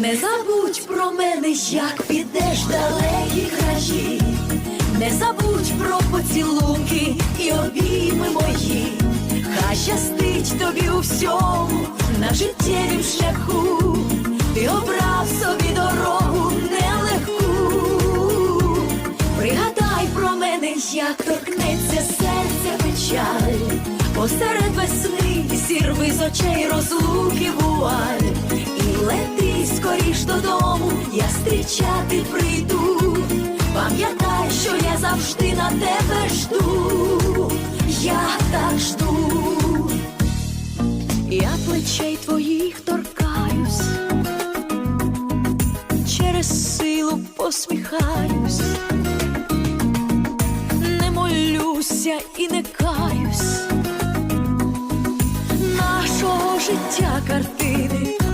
Не забудь про мене, як підеш далекі краї. Не забудь про поцілунки і обійми мої. Хай щастить тобі у всьому на життєвім шляху. Ти обрав собі дорогу нелегку. Пригадай про мене, як торкнеться серця печаль. Посеред весни зірви з очей розлуки вуаль. Я зустрічати прийду. Пам'ятай, що я завжди на тебе жду. Я так жду. Я плечей твоїх торкаюсь, через силу посміхаюсь, не молюся і не каюсь. Нашого життя картина